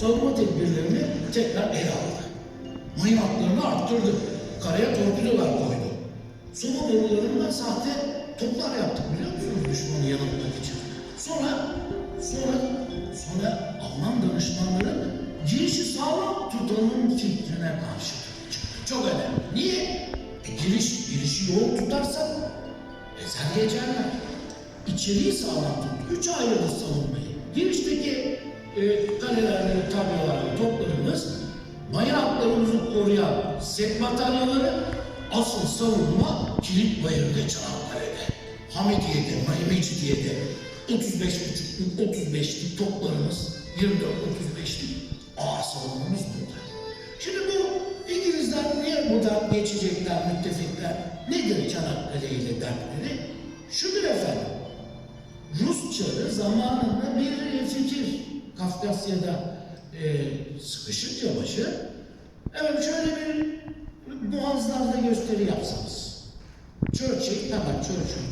savunma tedbirlerini tekrar ele aldı. Mayın hatlarını arttırdı. Karaya torpidolar koydu. Soba borularından sahte toplar yaptık biliyor musunuz düşmanı yanıltmak için. Sonra, sonra, sonra Alman danışmanların girişi sağlam tutanın fikrine karşı çıktı. Çok önemli. Niye? E, giriş, girişi yoğun tutarsan ezer geçerler. İçeriği sağlam tuttu. Üç ayırdı savunmayı. Girişteki kalelerle, tablolarla toplarımız maya hatlarımızı koruyan set bataryaları asıl savunma kilit bayırda Çanakkale'de. Hamidiye'de, Mecidiye'de 35.5'lük 35'lik toplarımız 24-35'lik ağır savunmamız burada. Şimdi bu İngilizler niye buradan geçecekler müttefikler? Nedir Çanakkale ile dertleri? Şudur efendim. Rus çarı zamanında bir fikir Kafkasya'da e, sıkışınca başı evet şöyle bir boğazlarda gösteri yapsanız. Churchill, tamam Churchill